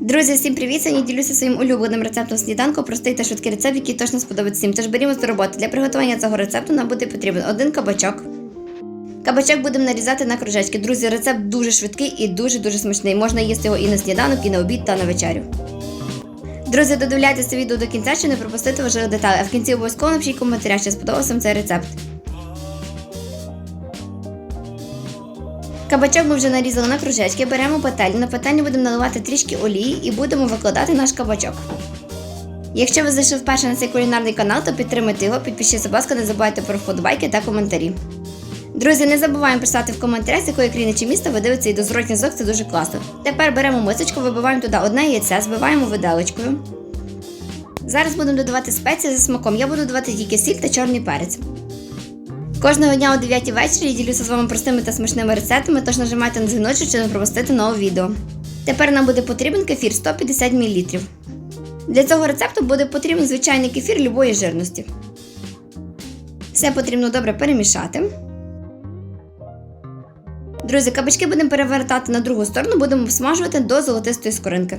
Друзі, всім привіт! Сьогодні ділюся своїм улюбленим рецептом сніданку. Простий та швидкий рецепт, який точно сподобається всім. Тож берімо до роботи. Для приготування цього рецепту нам буде потрібен один кабачок. Кабачок будемо нарізати на кружечки. Друзі, рецепт дуже швидкий і дуже-дуже смачний. Можна їсти його і на сніданок, і на обід та на вечерю. Друзі, додивляйтеся відео до кінця, щоб не пропустити важливих деталей. А в кінці обов'язково напишіть коментаря, що сподобався цей рецепт. Кабачок ми вже нарізали на кружечки, беремо пательню. На пательню будемо наливати трішки олії і будемо викладати наш кабачок. Якщо ви зайшли вперше на цей кулінарний канал, то підтримайте його, підпишіться, будь ласка, не забувайте про вподобайки та коментарі. Друзі, не забуваємо писати в коментарях, з якої країни чи міста ви дивитеся і до зворотній зв'язок, це дуже класно. Тепер беремо мисочку, вибиваємо туди одне яйце, збиваємо виделочкою. Зараз будемо додавати спеції за смаком. Я буду додавати тільки сіль та чорний перець. Кожного дня о 9 вечора я ділюся з вами простими та смачними рецептами, тож нажимайте на дзвіночок, щоб не пропустити нове відео. Тепер нам буде потрібен кефір 150 мл. Для цього рецепту буде потрібен звичайний кефір любої жирності. Все потрібно добре перемішати. Друзі, кабачки будемо перевертати на другу сторону, будемо всмажувати до золотистої скоринки.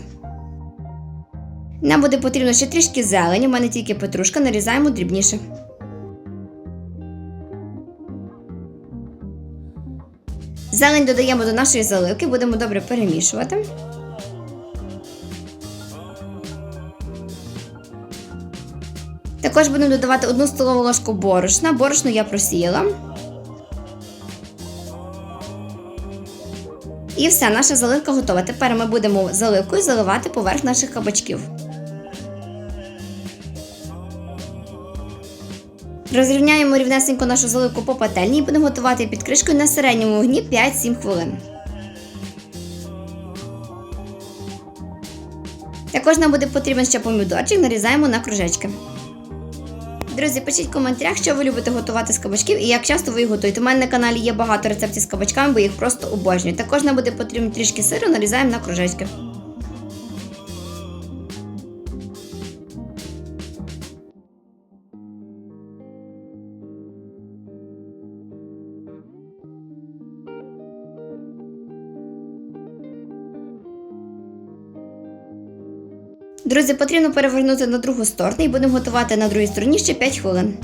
Нам буде потрібно ще трішки зелені, у мене тільки петрушка, нарізаємо дрібніше. Зелень додаємо до нашої заливки, будемо добре перемішувати. Також будемо додавати одну столову ложку борошна. Борошно я просіяла. І все, наша заливка готова. Тепер ми будемо заливкою заливати поверх наших кабачків. Розрівняємо рівнесенько нашу заливку по пательні і будемо готувати під кришкою на середньому вогні 5-7 хвилин. Також нам буде потрібен ще помідорчик, нарізаємо на кружечки. Друзі, пишіть в коментарях, що ви любите готувати з кабачків і як часто ви їх готуєте. У мене на каналі є багато рецептів з кабачками, бо їх просто обожнюю. Також нам буде потрібно трішки сиру, нарізаємо на кружечки. Друзі, потрібно перевернути на другу сторону і будемо готувати на другій стороні ще 5 хвилин.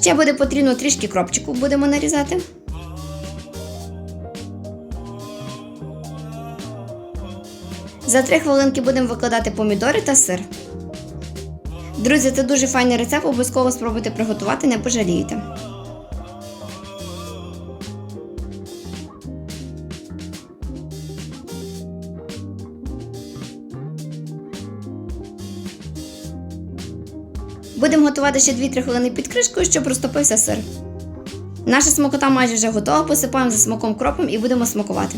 Ще буде потрібно трішки кропчику будемо нарізати. За 3 хвилинки будемо викладати помідори та сир. Друзі, це дуже файний рецепт, обов'язково спробуйте приготувати, не пожалієте. Будемо готувати ще 2-3 хвилини під кришкою, щоб розтопився сир. Наша смакота майже вже готова, посипаємо за смаком кропом і будемо смакувати.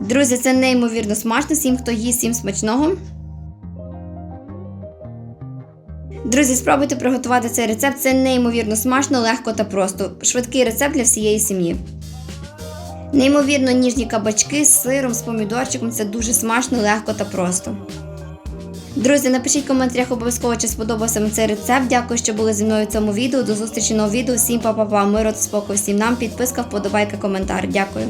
Друзі, це неймовірно смачно. Всім, хто їсть, всім смачного. Друзі, спробуйте приготувати цей рецепт. Це неймовірно смачно, легко та просто. Швидкий рецепт для всієї сім'ї. Неймовірно ніжні кабачки з сиром, з помідорчиком. Це дуже смачно, легко та просто. Друзі, напишіть в коментарях обов'язково, чи сподобався вам цей рецепт. Дякую, що були зі мною в цьому відео. До зустрічі нового відео. Всім па-па-па, миру та спокою всім нам. Підписка, вподобайка, коментар. Дякую.